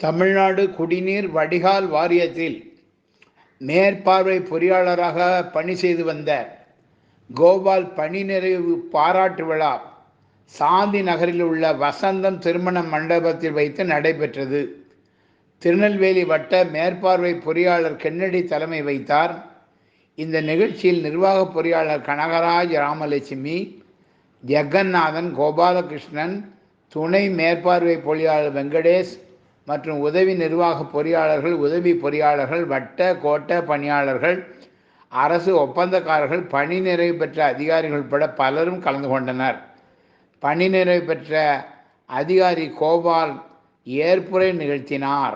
தமிழ்நாடு குடிநீர் வடிகால் வாரியத்தில் மேற்பார்வை பொறியாளராக பணி செய்து வந்த கோபால் பணி நிறைவு பாராட்டு விழா சாந்தி நகரில் உள்ள வசந்தம் திருமண மண்டபத்தில் வைத்து நடைபெற்றது. திருநெல்வேலி வட்ட மேற்பார்வை பொறியாளர் கென்னடி தலைமை வைத்தார். இந்த நிகழ்ச்சியில் நிர்வாக பொறியாளர் கனகராஜ் ராமலட்சுமி ஜெகநாதன் கோபாலகிருஷ்ணன் துணை மேற்பார்வை பொறியாளர் வெங்கடேஷ் மற்றும் உதவி நிர்வாக பொறியாளர்கள் உதவி பொறியாளர்கள் வட்ட கோட்ட பணியாளர்கள் அரசு ஒப்பந்தக்காரர்கள் பணி நிறைவு பெற்ற அதிகாரிகள் உட்பட பலரும் கலந்து கொண்டனர். பணி நிறைவு பெற்ற அதிகாரி கோபால் ஏற்புரை நிகழ்த்தினார்.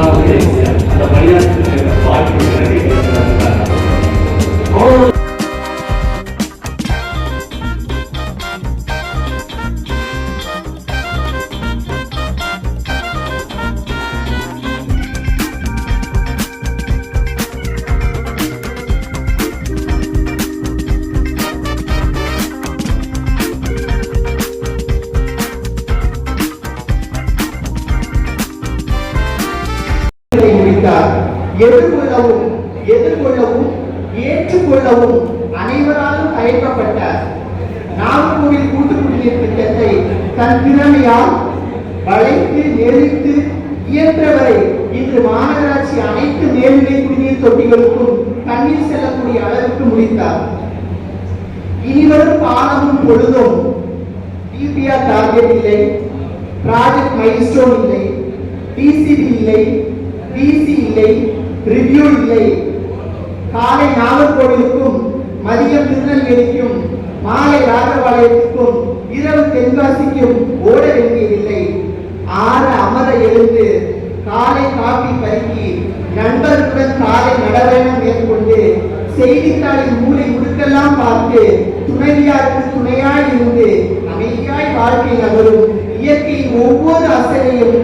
நான் அந்த பணியாற்றுகிற வாய்ப்பு எதிர்கொள்ளவும் எதிர்கொள்ளவும் ஏற்றுக்கொள்ளவும் அனைவராலும் தயக்கப்பட்டார் நாகூரில் கூட்டுக்குடிநீர் திட்டத்தை தன் திறமையால் வளைத்து நெறித்து இயன்றவரை இன்று மாநகராட்சி அனைத்து மேல்நிலை குடிநீர் தொட்டிகளுக்கும் தண்ணீர் செல்லக்கூடிய அளவுக்கு முடித்தார். இனிவரும் பாலமும் பொழுதும் டிபிஆர் டார்கெட் இல்லை ப்ராஜெக்ட் மைல்ஸ்டோன் இல்லை டிசிபி இல்லை டிசி இல்லை ரிவ்யூ இல்லை. காலை நாகர்கோவிலுக்கும் மதியம் திருநெல்வேலிக்கும் மாலை ராஜபாளையத்துக்கும் இரவு தென்காசிக்கும் ஓட வேண்டியதில்லை. ஆற அமர எழுந்து காலை காப்பி பருக்கி நண்பர்களுடன் காலை நடவடிக்கை மேற்கொண்டு செய்தித்தாளின் மூலை முழுக்கெல்லாம் பார்த்து துணைவியாருக்கு துணையாய் இருந்து அமைதியாய் வாழ்க்கை நகரும் இயற்கையின் ஒவ்வொரு அசலையும்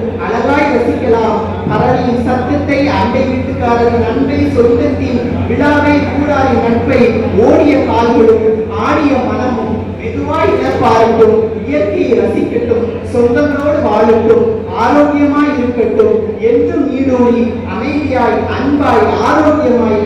அண்டை வீட்டுக்காரரின் அன்பை சொந்தத்தின் விழாவை கூடாரின் நட்பை ஓடிய கால்களும் ஆடிய மனமும் மெதுவாய் இழப்பாரட்டும் இயற்கையை ரசிக்கட்டும் சொந்தங்களோடு வாழட்டும் ஆரோக்கியமாய் இருக்கட்டும் என்றும் ஈடோடி அமைதியாய் அன்பாய் ஆரோக்கியமாய்